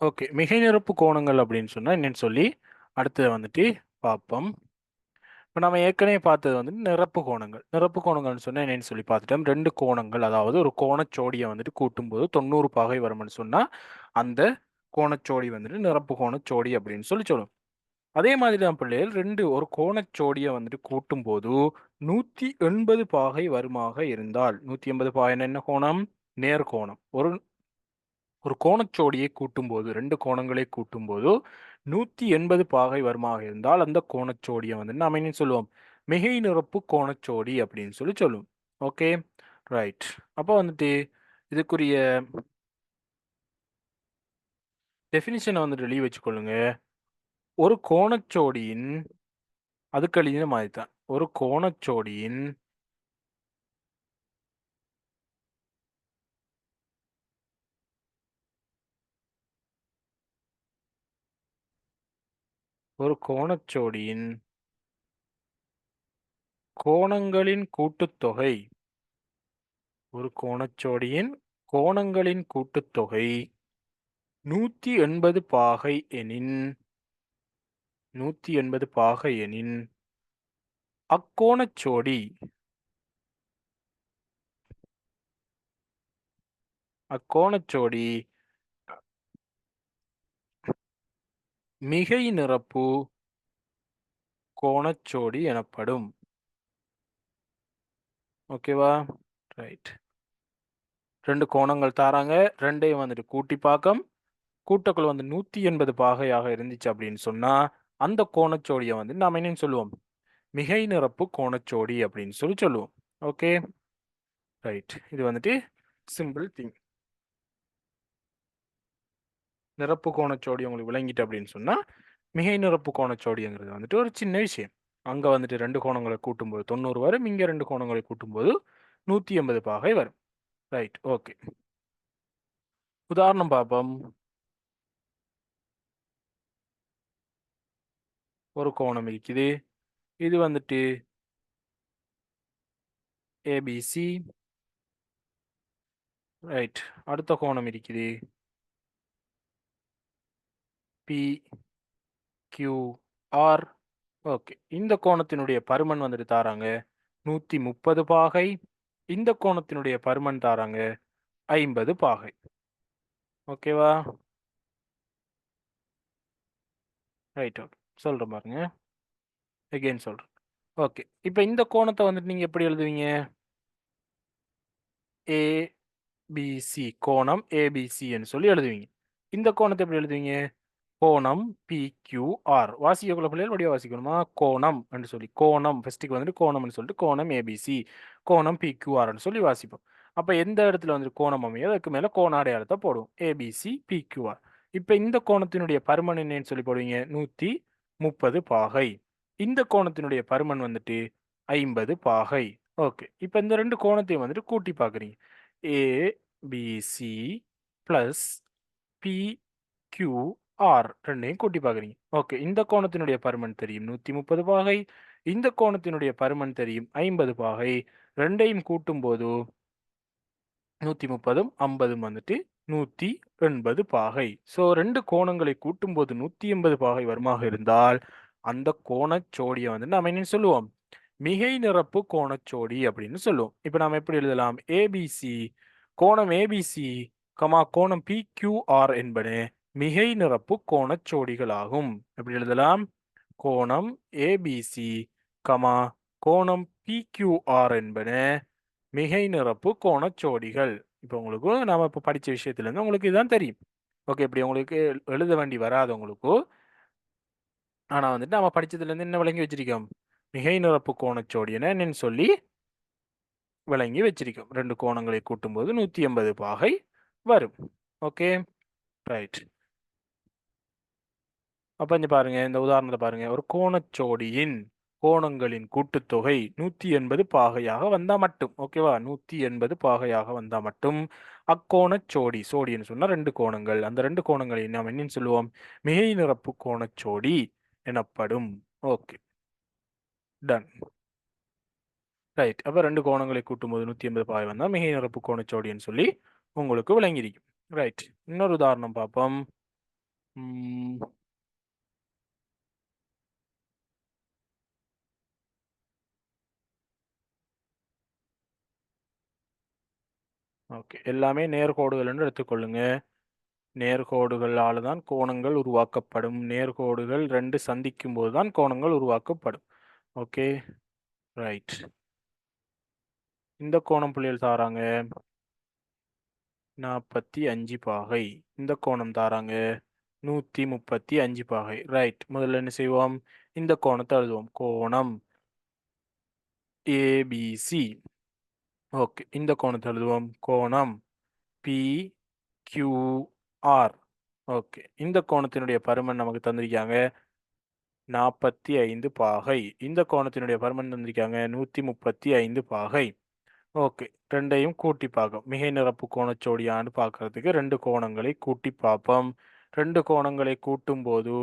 Okay. மிகை நிரப்பு கோணங்கள் அப்படின்னு சொன்னால் என்னன்னு சொல்லி அடுத்தது வந்துட்டு பார்ப்போம் இப்போ நம்ம ஏற்கனவே பார்த்தது வந்து நிரப்பு கோணங்கள். நிரப்பு கோணங்கள்னு சொன்னால் என்னென்னு சொல்லி பார்த்துட்டோம். ரெண்டு கோணங்கள் அதாவது ஒரு கோணச்சோடியை வந்துட்டு கூட்டும்போது தொண்ணூறு பாகை வரும்னு சொன்னால் அந்த கோணச்சோடி வந்துட்டு நிரப்பு கோணச்சோடி அப்படின்னு சொல்லி சொல்லும் அதே மாதிரி தான் பிள்ளைகள் ரெண்டு ஒரு கோணச்சோடியை வந்துட்டு கூட்டும்போது நூற்றி எண்பது பாகை வருமாக இருந்தால் நூற்றி எண்பது பாகை என்ன கோணம்? நேர்கோணம் ஒரு ஒரு கோணச்சோடியை கூட்டும்போது ரெண்டு கோணங்களை கூட்டும்போது நூற்றி எண்பது பாகை வருமாக இருந்தால் அந்த கோணச்சோடியை வந்து நாம் என்ன சொல்லுவோம்? மிகை நிரப்பு கோணச்சோடி அப்படின்னு சொல்லி சொல்லுவோம். ஓகே? ரைட். அப்போ வந்துட்டு இதுக்குரிய டெஃபினிஷனை வந்துட்டு வெளியே வச்சுக்கொள்ளுங்க. ஒரு கோணச்சோடியின் அதுக்கு மாதிரி தான். ஒரு கோணச்சோடியின் ஒரு கோணச்சோடியின் கோணங்களின் கூட்டுத்தொகை. ஒரு கோணச்சோடியின் கோணங்களின் கூட்டுத்தொகை நூற்றி எண்பது பாகை எனின் நூற்றி எண்பது பாகை எனின். அக்கோணச்சோடி. அக்கோணச்சோடி மிகை நிரப்பு கோணச்சோடி எனப்படும். ஓகேவா? ரைட். ரெண்டு கோணங்கள் தாராங்க. ரெண்டையும் வந்துட்டு கூட்டி பார்க்கம் கூட்டக்குள் வந்து நூற்றி எண்பது பாகையாக இருந்துச்சு அப்படின்னு சொன்னால் அந்த கோணச்சோடியை வந்து நாம் என்னன்னு சொல்லுவோம்? மிகை நிரப்பு கோணச்சோடி அப்படின்னு சொல்லி சொல்லுவோம். ஓகே? ரைட். இது வந்துட்டு சிம்பிள் திங். நிரப்பு கோணச்சோடி உங்களுக்கு விளங்கிட்டு அப்படின்னு சொன்னால் மிகை நிரப்பு கோணச்சோடிங்கிறது வந்துட்டு ஒரு சின்ன விஷயம். அங்கே வந்துட்டு ரெண்டு கோணங்களை கூட்டும்போது தொண்ணூறு வரும் இங்கே ரெண்டு கோணங்களை கூட்டும்போது நூற்றி எண்பது பாகை வரும். ரைட் ஓகே உதாரணம் பார்ப்போம். ஒரு கோணம் இருக்குது. இது வந்துட்டு ஏபிசி ரைட் அடுத்த கோணம் இருக்குது. பி ஓகே இந்த கோணத்தினுடைய பருமன் வந்துட்டு தாராங்க. நூற்றி முப்பது பாகை. இந்த கோணத்தினுடைய பருமன் தாராங்க. ஐம்பது பாகை. ஓகேவா ரைட் ஓகே சொல்கிறேன் பாருங்க. எகெயின் சொல்கிறேன் ஓகே இப்போ இந்த கோணத்தை வந்துட்டு நீங்கள் எப்படி எழுதுவீங்க? ஏபிசி கோணம் ஏபிசின்னு சொல்லி எழுதுவீங்க. இந்த கோணத்தை எப்படி எழுதுவீங்க? கோணம் பிக்யூஆர் வாசிக்க பிள்ளைகள் வடிவ வாசிக்கணுமா? கோணம் என்று சொல்லி கோணம் ஃபஸ்ட்டுக்கு வந்துட்டு கோணம்னு சொல்லிட்டு கோணம் ஏபிசி கோணம் பிக்யூஆர்னு சொல்லி வாசிப்போம். அப்போ எந்த இடத்துல வந்துட்டு கோணம் அமையோ அதுக்கு மேலே கோண அடையாளத்தை போடுவோம் ஏபிசி பிக்யூஆர் இப்போ இந்த கோணத்தினுடைய பருமன் என்னன்னு சொல்லி போடுவீங்க? நூற்றி முப்பது பாகை. இந்த கோணத்தினுடைய பருமன் வந்துட்டு ஐம்பது பாகை. ஓகே. இப்போ இந்த ரெண்டு கோணத்தையும் வந்துட்டு கூட்டி பார்க்குறீங்க. ஏபிசி ப்ளஸ் பி ஆர் ரெண்டையும் கூட்டி பார்க்குறீங்க. ஓகே இந்த கோணத்தினுடைய பருமன் தெரியும். நூற்றி முப்பது பாகை இந்த கோணத்தினுடைய பருமன் தெரியும். ஐம்பது பாகை ரெண்டையும் கூட்டும் போது நூற்றி முப்பதும் ஐம்பதும் வந்துட்டு நூற்றி எண்பது பாகை. ஸோ ரெண்டு கோணங்களை கூட்டும்போது நூற்றி எண்பது பாகை வருமாக இருந்தால் அந்த கோணச்சோடியை வந்து நம்ம என்ன சொல்லுவோம்? மிகை நிரப்பு கோணச்சோடி அப்படின்னு சொல்லுவோம். இப்போ நாம் எப்படி எழுதலாம்? ஏபிசி கோணம் ஏபிசி கமா கோணம் பிக்யூஆர் என்பது மிகை நிரப்பு கோணச்சோடிகளாகும். எப்படி எழுதலாம்? கோணம் ஏபிசி கமா கோணம் பிக்யூஆர் என்பன மிகை நிரப்பு கோணச்சோடிகள். இப்போ உங்களுக்கு நாம் இப்போ படித்த விஷயத்துலேருந்து உங்களுக்கு இதுதான் தெரியும். ஓகே இப்படி உங்களுக்கு எழு- எழுத வேண்டி வராதவங்களுக்கு ஆனால் வந்துட்டு நம்ம படித்ததுலேருந்து என்ன விளங்கி வச்சிருக்கோம்? மிகை நிரப்பு கோணச்சோடி என்னன்னு சொல்லி விளங்கி வச்சிருக்கோம். ரெண்டு கோணங்களை கூட்டும்போது நூற்றி எண்பது பாகை வரும். ஓகே ரைட் அப்போ இங்கே பாருங்க இந்த உதாரணத்தை பாருங்க. ஒரு கோணச்சோடியின் கோணங்களின் கூட்டுத்தொகை நூற்றி எண்பது பாகையாக வந்தால் மட்டும். ஓகேவா நூற்றி எண்பது பாகையாக வந்தால் மட்டும். அக்கோணச்சோடி சோடின்னு சொன்னால் ரெண்டு கோணங்கள். அந்த ரெண்டு கோணங்களை நாம் என்னன்னு சொல்லுவோம்? மிகை நிரப்பு கோணச்சோடி எனப்படும். ஓகே டன் ரைட் அப்போ ரெண்டு கோணங்களை கூட்டும்போது நூற்றி எண்பது பாகை வந்தால் மிகை நிரப்பு கோணச்சோடின்னு சொல்லி உங்களுக்கு விளங்கியிருக்கும். ரைட் இன்னொரு உதாரணம் பார்ப்போம். ஓகே. எல்லாமே நேர்கோடுகள் என்று எடுத்துக்கொள்ளுங்க. நேர்கோடுகளால் தான் கோணங்கள் உருவாக்கப்படும். நேர்கோடுகள் ரெண்டு சந்திக்கும் போது தான் கோணங்கள் உருவாக்கப்படும். ஓகே. ரைட். இந்த கோணம் புள்ளிகள் தாராங்க. நாற்பத்தி அஞ்சு பாகை. இந்த கோணம் தாராங்க. நூற்றி முப்பத்தி அஞ்சு பாகை. ரைட். முதல்ல என்ன செய்வோம்? இந்த கோணத்தை எழுதுவோம். கோணம் ஏபிசி ஓகே. இந்த கோணத்தை எழுதுவோம். கோணம் பி கியூஆர் ஓகே. இந்த கோணத்தினுடைய பருமன் நமக்கு தந்திருக்காங்க நாற்பத்தி ஐந்து பாகை. இந்த கோணத்தினுடைய பருமன் தந்திருக்காங்க நூற்றி முப்பத்தி ஐந்து பாகை. ஓகே. ரெண்டையும் கூட்டி பார்க்கும் மிகை நிரப்பு கோணச்சோடியான்னு பார்க்கறதுக்கு ரெண்டு கோணங்களை கூட்டி பார்ப்போம். ரெண்டு கோணங்களை கூட்டும் போது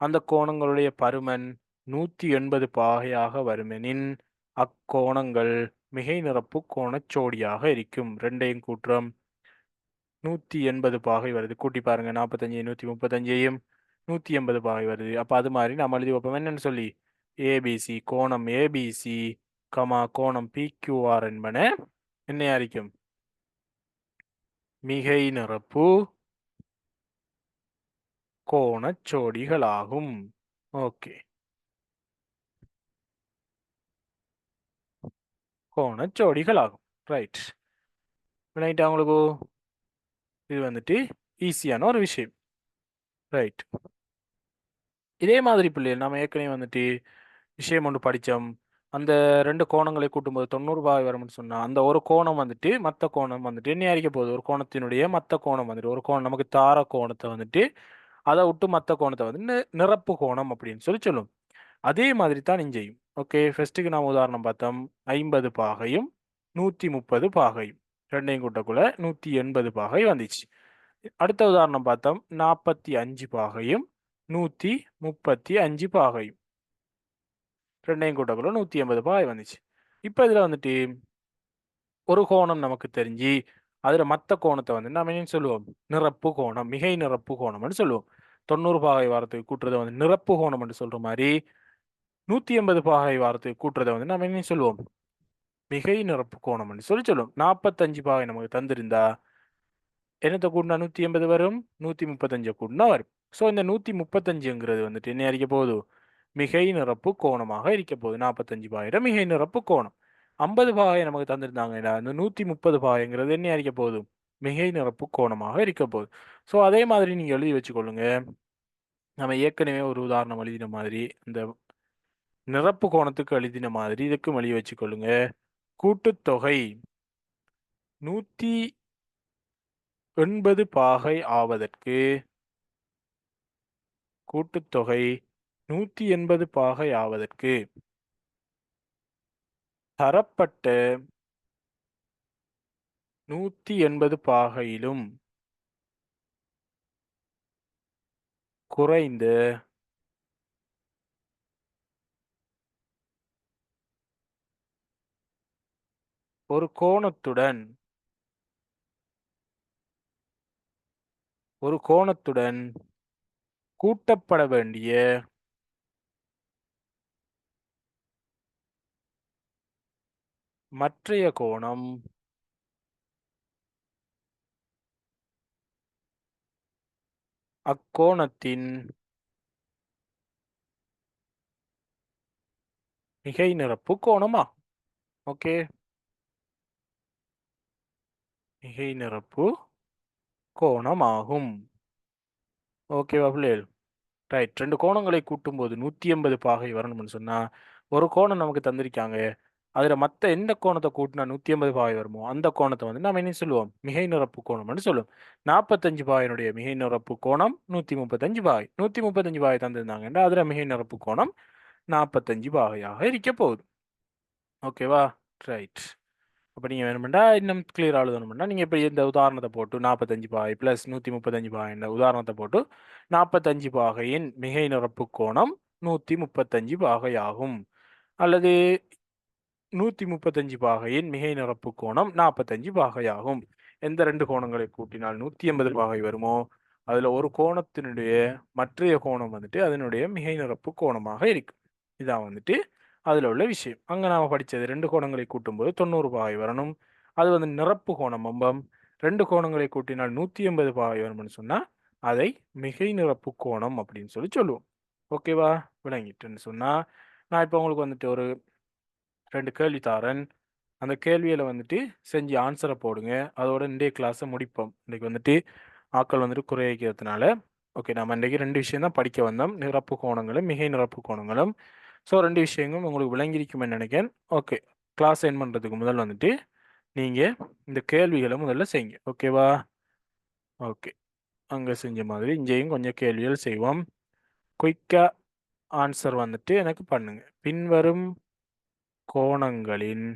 அந்த கோணங்களுடைய பருமன் நூற்றி எண்பது பாகையாக வருமெனின் அக்கோணங்கள் மிகை நிரப்பு கோணச்சோடியாக இருக்கும். ரெண்டையும் கூட்டுறோம். நூற்றி எண்பது பாகை வருது. கூட்டி பாருங்க. நாற்பத்தஞ்சு நூற்றி முப்பத்தஞ்சையும் நூற்றி எண்பது பாகை வருது. அப்போ அது மாதிரி நம்ம எழுதி வைப்போம். என்னன்னு சொல்லி? ஏபிசி கோணம் ஏபிசி கமா கோணம் பிக்யூஆர் என்பன என்ன அறிக்கும் மிகை நிரப்பு கோணச்சோடிகளாகும். ஓகே. கோணச்சோடிகளாகும். ரைட் விளையிட்டா உங்களுக்கு? இது வந்துட்டு ஈஸியான ஒரு விஷயம். ரைட் இதே மாதிரி பிள்ளைகள் நம்ம ஏற்கனவே வந்துட்டு விஷயம் ஒன்று படித்தோம். அந்த ரெண்டு கோணங்களை கூட்டும்போது தொண்ணூறுபாய் வரும்னு சொன்னால் அந்த ஒரு கோணம் வந்துட்டு மற்ற கோணம் வந்துட்டு என்ன அறிக்க போகுது. ஒரு கோணத்தினுடைய மற்ற கோணம் வந்துட்டு ஒரு கோணம் நமக்கு தார கோணத்தை வந்துட்டு அதை விட்டு மற்ற கோணத்தை வந்து நிரப்பு கோணம் அப்படின்னு சொல்லி சொல்லும். அதே மாதிரி தான் இங்கேயும். ஓகே ஃபர்ஸ்ட்டுக்கு நாம் உதாரணம் பார்த்தோம். ஐம்பது பாகையும் நூற்றி முப்பது பாகையும். ரெண்டையும் கூட்டக்குள்ள நூற்றி எண்பது பாகை வந்துச்சு. அடுத்த உதாரணம் பார்த்தோம். நாற்பத்தி அஞ்சு பாகையும் நூற்றி முப்பத்தி அஞ்சு பாகையும். ரெண்டையும் கூட்டக்குள்ள நூற்றி எண்பது பாகை வந்துச்சு. இப்போ இதில் வந்துட்டு ஒரு கோணம் நமக்கு தெரிஞ்சு அதில் மற்ற கோணத்தை வந்து நம்ம என்ன சொல்லுவோம்? நிரப்பு கோணம் மிகை நிரப்பு கோணம்னு சொல்லுவோம். தொண்ணூறு பாகை வாரத்துக்கு கூட்டுறதை வந்து நிரப்பு கோணம்னு சொல்கிற மாதிரி நூற்றி எண்பது பாகை வாரத்துக்கு கூட்டுறதை வந்து நம்ம என்ன சொல்லுவோம் மிகை நிரப்பு கோணம்னு சொல்லி சொல்லுவோம் நாற்பத்தஞ்சு பாகை நமக்கு தந்திருந்தா என்னத்தை கூட்டினா நூற்றி எண்பது வரும் நூற்றி முப்பத்தஞ்சை கூட்டினா வரும். ஸோ இந்த நூற்றி முப்பத்தஞ்சுங்கிறது வந்துட்டு என்ன அறிக்க போகுது? மிகை நிரப்பு கோணமாக இருக்க போகுது. நாற்பத்தஞ்சு பாயிரம் மிகை நிரப்பு கோணம். ஐம்பது பாகை நமக்கு தந்திருந்தாங்கன்னா இந்த நூற்றி முப்பது பாகைங்கிறது என்ன அறிக்க போகுது? மிகை நிரப்பு கோணமாக இருக்க போகுது. ஸோ அதே மாதிரி நீங்கள் எழுதி வச்சுக்கொள்ளுங்க. நம்ம ஏற்கனவே ஒரு உதாரணம் எழுதின மாதிரி இந்த நிரப்பு கோணத்துக்கு எழுதின மாதிரி இதுக்கும் எழுதி வச்சுக்கொள்ளுங்க. கூட்டுத்தொகை நூற்றி எண்பது பாகை ஆவதற்கு கூட்டுத்தொகை நூற்றி எண்பது பாகை ஆவதற்கு தரப்பட்ட நூற்றி எண்பது பாகையிலும் குறைந்த ஒரு கோணத்துடன் ஒரு கோணத்துடன் கூட்டப்பட வேண்டிய மற்றைய கோணம் அக்கோணத்தின் மிகை நிரப்பு கோணமா? ஓகே. மிகை நிரப்பு கோணமாகும். ஓகேவா பிள்ளைகள் ரைட் ரெண்டு கோணங்களை கூட்டும்போது நூற்றி எண்பது பாகை வரணும்னு சொன்னால் ஒரு கோணம் நமக்கு தந்திருக்காங்க. அதில் மற்ற எந்த கோணத்தை கூட்டினா நூற்றி எண்பது பாகை வருமோ அந்த கோணத்தை வந்து நம்ம என்ன சொல்லுவோம். மிகை நிரப்பு கோணம்னு சொல்லுவோம். நாற்பத்தஞ்சு பாகையினுடைய மிகை நிரப்பு கோணம் நூற்றி முப்பத்தஞ்சு பாகை. நூற்றி முப்பத்தஞ்சு பாகை தந்திருந்தாங்கன்னா அதில் மிகை நிரப்பு கோணம் நாற்பத்தஞ்சு பாகையாக இருக்க போகுது. ஓகேவா ரைட் அப்போ நீங்கள் வேணுமெண்டா இன்னும் கிளியர் எழுதணும்னா நீங்கள் இப்போ இந்த உதாரணத்தை போட்டு நாற்பத்தஞ்சு பாகை ப்ளஸ் நூற்றி முப்பத்தஞ்சு பாகை இந்த உதாரணத்தை போட்டு நாற்பத்தஞ்சு பாகையின் மிகை நிரப்பு கோணம் நூற்றி முப்பத்தஞ்சு பாகை ஆகும் அல்லது நூற்றி முப்பத்தஞ்சு பாகையின் மிகை நிரப்பு கோணம் நாற்பத்தஞ்சு பாகையாகும். எந்த ரெண்டு கோணங்களை கூட்டினால் நூற்றி எண்பது பாகை வருமோ? அதில் ஒரு கோணத்தினுடைய மற்றைய கோணம் வந்துட்டு அதனுடைய மிகை நிரப்பு கோணமாக இருக்கும். இதான் வந்துட்டு அதில் உள்ள விஷயம். அங்கே நாம் படித்தது ரெண்டு கோணங்களை கூட்டும்போது தொண்ணூறு பாகை வரணும். அது வந்து நிரப்பு கோணம் அம்பம். ரெண்டு கோணங்களை கூட்டினால் நூற்றி எண்பது பாகை வரும்னு சொன்னால் அதை மிகை நிரப்பு கோணம் அப்படின்னு சொல்லி சொல்லுவோம். ஓகேவா விளங்கிட்டுன்னு சொன்னால் நான் இப்போ உங்களுக்கு வந்துட்டு ஒரு ரெண்டு கேள்வி தாரேன் அந்த கேள்வியில் வந்துட்டு செஞ்சு ஆன்சரை போடுங்க. அதோட இன்றைய கிளாஸை முடிப்போம். இன்றைக்கு வந்துட்டு ஆக்கள் வந்துட்டு குறைக்கிறதுனால ஓகே நம்ம இன்றைக்கு ரெண்டு விஷயம் தான் படிக்க வந்தோம். நிரப்பு கோணங்களும் மிகை நிரப்பு கோணங்களும். ஸோ ரெண்டு விஷயங்களும் உங்களுக்கு விளங்கியிருக்குமென்னு நினைக்கிறேன். ஓகே கிளாஸ் என் பண்ணுறதுக்கு முதல் வந்துட்டு நீங்கள் இந்த கேள்விகளை முதல்ல செய்யுங்க. ஓகேவா ஓகே அங்கே செஞ்ச மாதிரி இங்கேயும் கொஞ்சம் கேள்விகள் செய்வோம். குயிக்காக ஆன்சர் வந்துட்டு எனக்கு பண்ணுங்க. பின்வரும் கோணங்களின்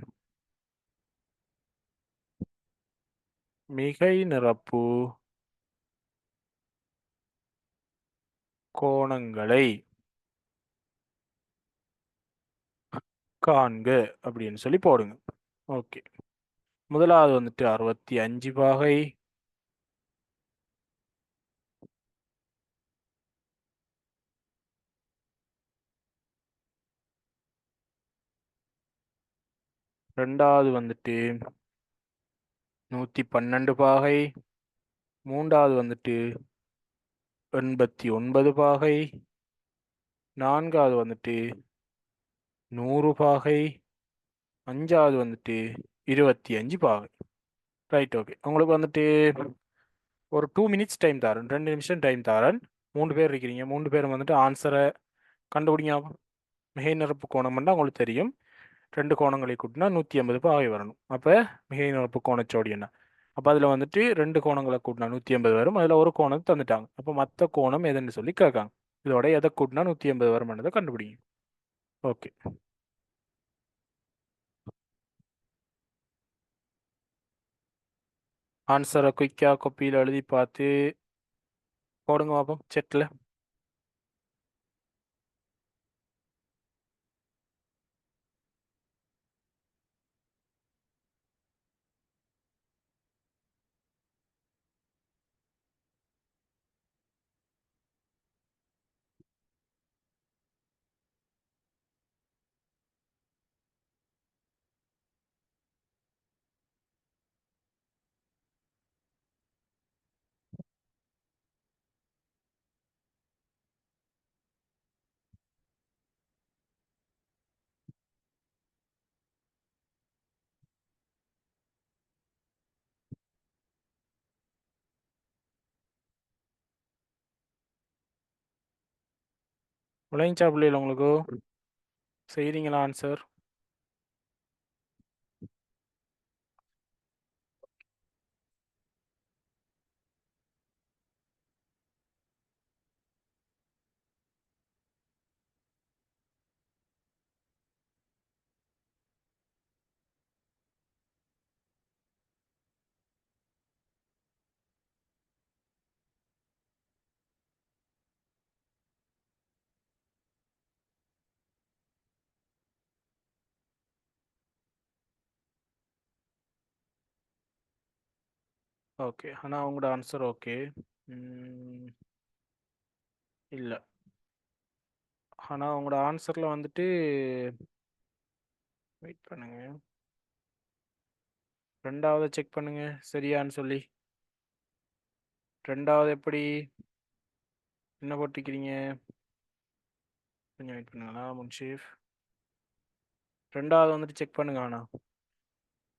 மிகை நிரப்பு கோணங்களை நான்கு அப்படின்னு சொல்லி போடுங்க. ஓகே. முதலாவது வந்துட்டு அறுபத்தி அஞ்சு பாகை. ரெண்டாவது வந்துட்டு நூற்றி பன்னெண்டு பாகை. மூன்றாவது வந்துட்டு எண்பத்தி ஒன்பது பாகை. நான்காவது வந்துட்டு நூறு பாகை அஞ்சாவது வந்துட்டு இருபத்தி அஞ்சு பாகை. ரைட் ஓகே உங்களுக்கு வந்துட்டு ஒரு டூ மினிட்ஸ் டைம் தரேன். ரெண்டு நிமிஷம் டைம் தரேன். மூணு பேர் இருக்கிறீங்க. மூணு பேரும் வந்துட்டு ஆன்சரை கண்டுபிடிங்க. மிகை நிரப்பு கோணம்னா உங்களுக்கு தெரியும். ரெண்டு கோணங்களை கூட்டினா நூற்றி ஐம்பது பாகை வரணும். அப்போ மிகை நிரப்பு கோணச்சோடி என்ன? அப்போ அதில் வந்துட்டு ரெண்டு கோணங்களை கூட்டினா நூற்றி ஐம்பது வரும். அதில் ஒரு கோணத்தை தந்துட்டாங்க. அப்போ மற்ற கோணம் எதுன்னு சொல்லி கேட்காங்க. இதோட எதை கூட்டினா நூற்றி ஐம்பது வருமானதை கண்டுபிடிங்க. ஓகே ஆன்சரை குயிக்காக கொப்பியில் எழுதி பார்த்து போடுங்க பார்ப்போம் செட்டில் விளைஞ்சா பிள்ளைகள் உங்களுக்கு செய்கிறீங்களா ஆன்சர் ஓகே ஆனால் உங்களோட ஆன்சர் ஓகே இல்லை. ஆனால் அவங்களோட ஆன்சரில் வந்துட்டு வெயிட் பண்ணுங்க. ரெண்டாவது செக் பண்ணுங்க சரியான்னு சொல்லி. ரெண்டாவது எப்படி? என்ன போட்டிருக்கிறீங்க? கொஞ்சம் வெயிட் பண்ணுங்களா முன்ஷீஃப். ரெண்டாவது வந்துட்டு செக் பண்ணுங்க ஆனால்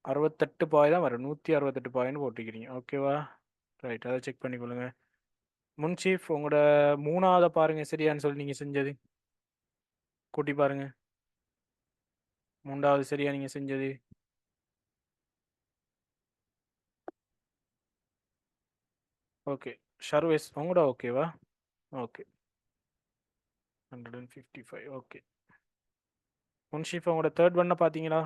அறுபத்தெட்டு பாய் தான் வரும். நூற்றி அறுபத்தெட்டு பாயின்னு போட்டிருக்கிறீங்க. ஓகேவா? ரைட். அதை செக் பண்ணிக்கொள்ளுங்க முன்சீஃப் உங்களோட மூணாவதை பாருங்க. சரியான்னு சொல்லி நீங்கள் செஞ்சது. கூட்டி பாருங்க. மூன்றாவது சரியா நீங்கள் செஞ்சது. ஓகே. ஷர்வேஸ் உங்களோட ஓகேவா? Okay. Hundred and fifty five. Okay. முன்ஷீஃப் உங்களோட தேர்ட் ஒன்னை பார்த்தீங்களா?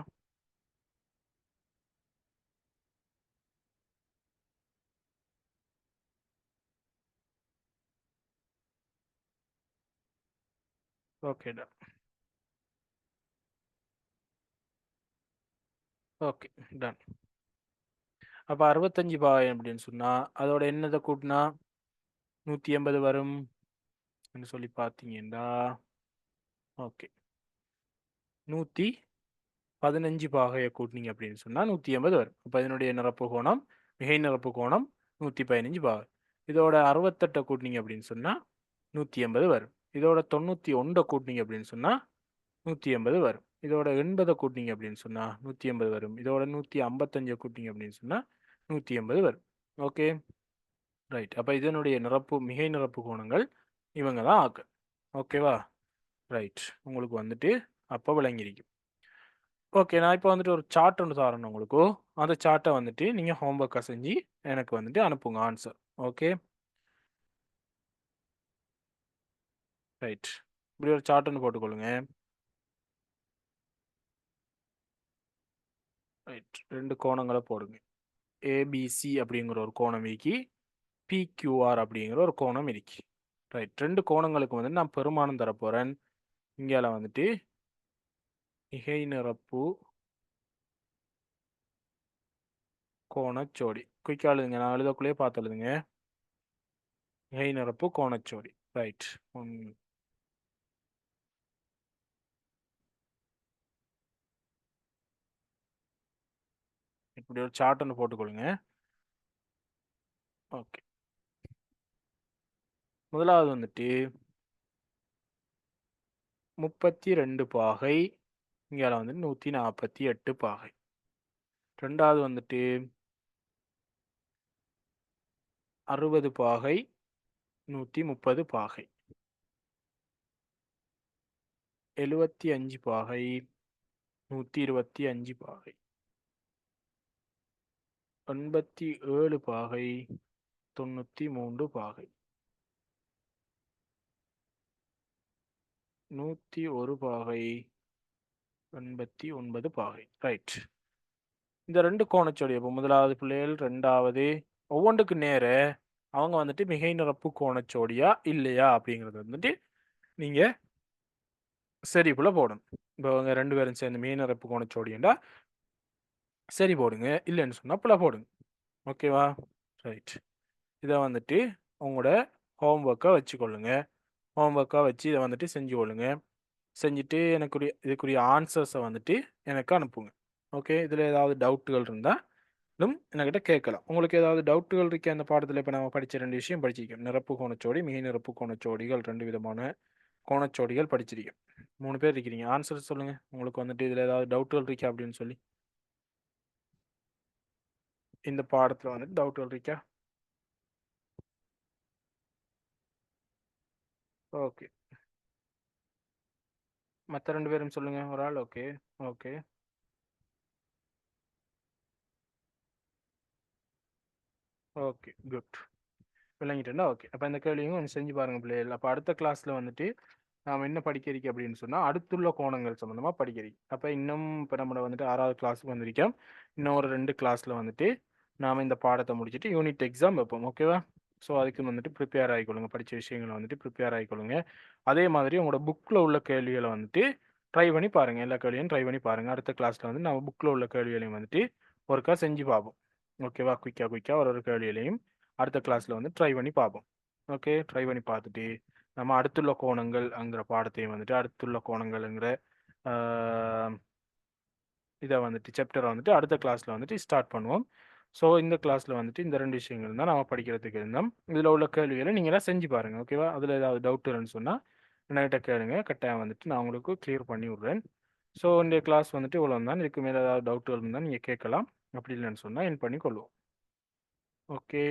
Okay done okay done. அப்போ அறுபத்தஞ்சு பாய் அப்படின்னு சொன்னால் அதோட என்னதை கூட்டினா? நூற்றி எண்பது வரும் சொல்லி பார்த்தீங்கன்னா ஓகே. நூற்றி பதினஞ்சு பாகையை கூட்டினீங்க அப்படின்னு சொன்னால் நூற்றி எண்பது வரும். அப்போ இதனுடைய நிரப்பு கோணம் மிகை நிரப்பு கோணம் நூற்றி பதினஞ்சு பாகை. இதோட அறுபத்தெட்டை கூட்டினீங்க அப்படின்னு சொன்னால் நூற்றி எண்பது வரும். இதோட தொண்ணூற்றி ஒன்றை கூட்டினீங்க அப்படின்னு சொன்னால் நூற்றி எண்பது வரும். இதோட எண்பதை கூட்டினீங்க அப்படின்னு சொன்னால் நூற்றி எண்பது வரும். இதோட நூற்றி ஐம்பத்தஞ்சை கூட்டினீங்க அப்படின்னு சொன்னால் நூற்றி எண்பது வரும். ஓகே? ரைட். அப்போ இதனுடைய நிரப்பு மிகை நிரப்பு கோணங்கள் இவங்க தான் ஆக்கு. ஓகேவா? ரைட். உங்களுக்கு வந்துட்டு அப்போ விளங்கிருக்கும். ஓகே நான் இப்போ வந்துட்டு ஒரு சார்ட் ஒன்று தரேன் உங்களுக்கு. அந்த சார்ட்டை வந்துட்டு நீங்கள் ஹோம்ஒர்க்காக செஞ்சு எனக்கு வந்துட்டு அனுப்புங்க ஆன்சர். ஓகே? ரைட் இப்படி ஒரு சார்ட் ஒன்று போட்டுக்கொள்ளுங்க. ரைட் ரெண்டு கோணங்களை போடுங்க. ஏபிசி அப்படிங்கிற ஒரு கோணம் இருக்கு பிக்யூஆர் அப்படிங்கிற ஒரு கோணம் இருக்கு ரைட் ரெண்டு கோணங்களுக்கு வந்து நான் பெருமானம் தரப்போகிறேன் இங்கால வந்துட்டு மிகை நிரப்பு கோணச்சோடி. குயிக்காக எழுதுங்க. நான் எழுதக்குள்ளேயே பார்த்து எழுதுங்க. மிகை நிரப்பு கோணச்சோடி. ரைட் இப்படி ஒரு சார்ட் ஒன்று போட்டுக்கொள்ளுங்க. ஓகே முதலாவது வந்துட்டு முப்பத்தி ரெண்டு பாகை இங்கே வந்துட்டு நூற்றி நாற்பத்தி எட்டு பாகை. ரெண்டாவது வந்துட்டு அறுபது பாகை நூற்றி முப்பது பாகை. எழுபத்தி அஞ்சு பாகை நூற்றி இருபத்தி அஞ்சு பாகை. எண்பத்தி ஏழு பாகை தொண்ணூற்றி மூன்று பாகை. நூற்றி ஒரு பாகை எண்பத்தி ஒன்பது பாகை. ரைட் இந்த ரெண்டு கோணச்சோடி இப்போ முதலாவது பிள்ளைகள் ரெண்டாவது ஒவ்வொன்றுக்கு நேர அவங்க வந்துட்டு மிகை நிரப்பு கோணச்சோடியா இல்லையா அப்படிங்கிறது வந்துட்டு நீங்கள் சரி போல போடணும். இப்போ அவங்க ரெண்டு பேரும் சேர்ந்து மிகை நிரப்பு கோணச்சோடியண்டா சரி போடுங்க. இல்லைன்னு சொன்னால் புல போடுங்க. ஓகேவா ரைட் இதை வந்துட்டு உங்களோட ஹோம்ஒர்க்காக வச்சுக்கொள்ளுங்க. ஹோம்ஒர்க்காக வச்சு இதை வந்துட்டு செஞ்சு கொள்ளுங்க. செஞ்சுட்டு எனக்குரிய இதுக்குரிய ஆன்சர்ஸை வந்துட்டு எனக்கு அனுப்புங்க. ஓகே இதில் ஏதாவது டவுட்டுகள் இருந்தாலும் என்கிட்ட கேட்கலாம். உங்களுக்கு ஏதாவது டவுட்டுகள் இருக்கு அந்த பாடத்தில் இப்போ நம்ம படித்த ரெண்டு விஷயம் படிச்சிருக்கோம். நிரப்பு கோணச்சோடி மிக நிரப்பு கோணச்சோடிகள் ரெண்டு விதமான கோணச்சோடிகள் படிச்சிருக்கோம். மூணு பேர் இருக்கிறீங்க. ஆன்சர் சொல்லுங்கள் உங்களுக்கு வந்துட்டு இதில் ஏதாவது டவுட்டுகள் இருக்கா அப்படின்னு சொல்லி. இந்த பாடத்தில் வந்துட்டு டவுட் இருக்கா ஓகே மற்ற ரெண்டு பேரும் சொல்லுங்க ஒரு ஆள்? ஓகே ஓகே ஓகே குட் விளங்கிட்டேன்னா ஓகே அப்போ இந்த கேள்வியும் கொஞ்சம் செஞ்சு பாருங்க பிள்ளைகள் அப்போ அடுத்த கிளாஸில் வந்துட்டு நாம் என்ன படிக்கிறீங்க அப்படின்னு சொன்னால் அடுத்துள்ள கோணங்கள் சம்மந்தமாக படிக்கிறீங்க. அப்போ இன்னும் இப்போ நம்மளை வந்துட்டு ஆறாவது கிளாஸுக்கு வந்திருக்கோம் இன்னும் ஒரு ரெண்டு கிளாஸில் வந்துட்டு நாம் இந்த பாடத்தை முடிச்சுட்டு யூனிட் எக்ஸாம் வைப்போம். ஓகேவா ஸோ அதுக்கு வந்துட்டு ப்ரிப்பேர் ஆகிக்கொள்ளுங்க. படித்த விஷயங்களை வந்துட்டு ப்ரிப்பேர் ஆகிக்கொள்ளுங்க. அதே மாதிரி உங்களோட புக்கில் உள்ள கேள்விகளை வந்துட்டு ட்ரை பண்ணி பாருங்கள் எல்லா கேள்வியும் ட்ரை பண்ணி பாருங்கள் அடுத்த கிளாஸில் வந்து நம்ம புக்கில் உள்ள கேள்விகளையும் வந்துட்டு ஒருக்கா செஞ்சு பார்ப்போம். ஓகேவா குயிக்காக குயிக்காக ஒரு ஒரு கேள்விகளையும் அடுத்த கிளாஸில் வந்து ட்ரை பண்ணி பார்ப்போம். ஓகே ட்ரை பண்ணி பார்த்துட்டு நம்ம அடுத்துள்ள கோணங்கள்ங்கிற பாடத்தையும் வந்துட்டு அடுத்துள்ள கோணங்கள்ங்கிற இதை வந்துட்டு சாப்டரை வந்துட்டு அடுத்த கிளாஸில் வந்துட்டு ஸ்டார்ட் பண்ணுவோம். ஸோ இந்த கிளாஸில் வந்துட்டு இந்த ரெண்டு விஷயங்கள் தான் நம்ம படிக்கிறதுக்கு இருந்தோம். இதில் உள்ள கேள்விகளை நீங்களாம் செஞ்சு பாருங்கள் ஓகேவா அதில் ஏதாவது டவுட் இல்லைன்னு சொன்னால் என்கிட்ட கேளுங்க. கட்டாயம் வந்துட்டு நான் உங்களுக்கு கிளியர் பண்ணி விட்றேன். ஸோ இந்த கிளாஸ் வந்துட்டு இவ்வளோ தான். இதுக்கு மேலே ஏதாவது டவுட் இருந்தால் நீங்கள் கேட்கலாம். அப்படி இல்லைன்னு சொன்னால் என் பண்ணி கொள்வோம் ஓகே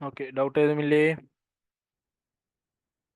ஓகே டவுட் எதுவும் இல்லையே?